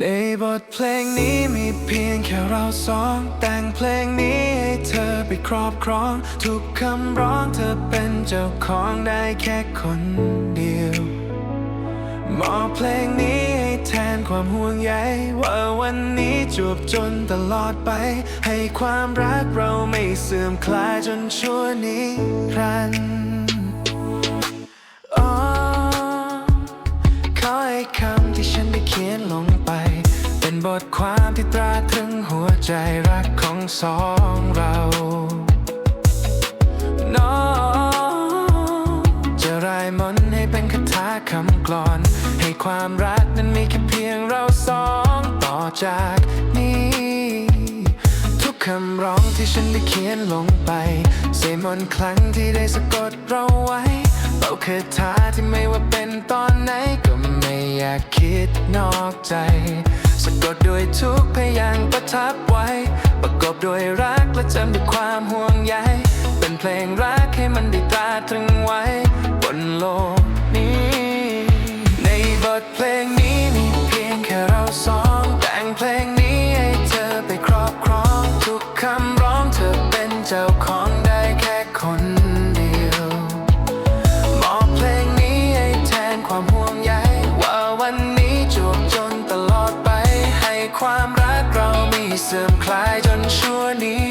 ในบทเพลงนี้มีเพียงแค่เราสอง แต่งเพลงนี้ให้เธอไปครอบครอง ทุกคำร้องเธอเป็นเจ้าของได้แค่คนเดียวมอบเพลงนี้ให้แทนความห่วงใยว่าวันนี้จวบจนตลอดไป ให้ความรักเราไม่เสื่อมคลายจนชั่วนิรันดร์อ๋อขอให้คำที่ฉันได้เขียนลงไป บทความที่ตราตรึงหัวใจรักของสองเราน้องจะรายมนให้เป็นคาถาคำกลอน ให้ความรักนั้นมีแค่เพียงเราสองต่อจากนี้ ทุกคำร้องที่ฉันได้เขียนลงไปเสมนครั้งที่ได้สะกดเราไว้เป่าคาถาที่ไม่ว่าเป็นตอนไหนก็ไม่อยากคิดนอกใจ สะกดด้วยทุกพยางประทับไว้ ประกอบด้วยรักและจำด้วยความห่วงใย เป็นเพลงรักให้มันได้ตราตรึงไว้ บนโลกนี้ ในบทเพลงนี้มีเพียงแค่เราสองแต่งเพลง ความรักเรามีเสื่อมคลายจนชั่วนี้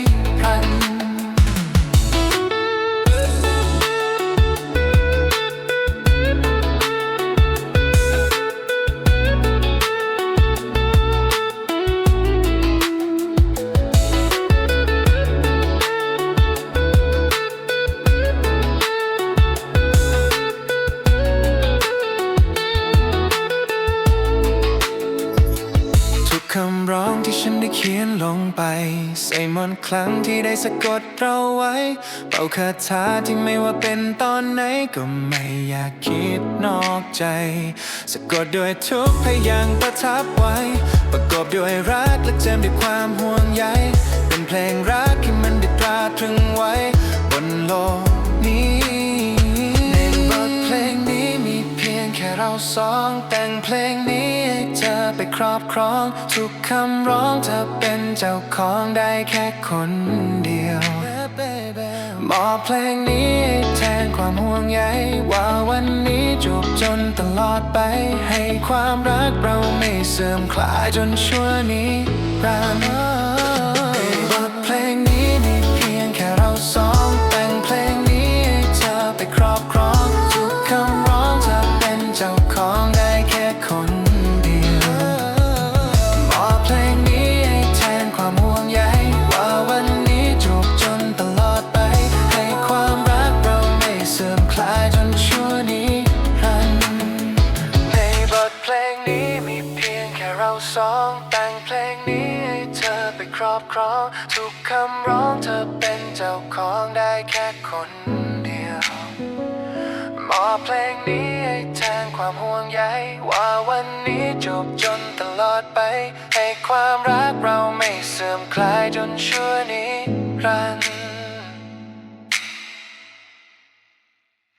ฉันได้เขียนลงไป ใส่มนต์ครั้งที่ได้สะกดเราไว้ เป่าคาถาที่ไม่ว่าเป็นตอนไหนก็ไม่อยากคิดนอกใจ สะกดด้วยทุกพยางประทับไว้ ประกอบด้วยรักและเจิมด้วยความห่วงใย เป็นเพลงรักที่มันได้ตราตรึงไว้ บนโลกนี้ในบทเพลงนี้มีเพียงแค่เราสองแต่ รอบครอง ทุกคำร้องเธอเป็นเจ้าของได้แค่คนเดียวมอบเพลงนี้แทนความห่วงใยว่าวันนี้จบจนตลอดไป ให้ความรักเราไม่เสื่อมคลายจนชั่วนิรันด ทุกคำร้องเธอเป็นเจ้าของได้แค่คนเดียว มอบเพลงนี้ให้แทนความห่วงใยว่าวันนี้จบจนตลอดไป ให้ความรักเราไม่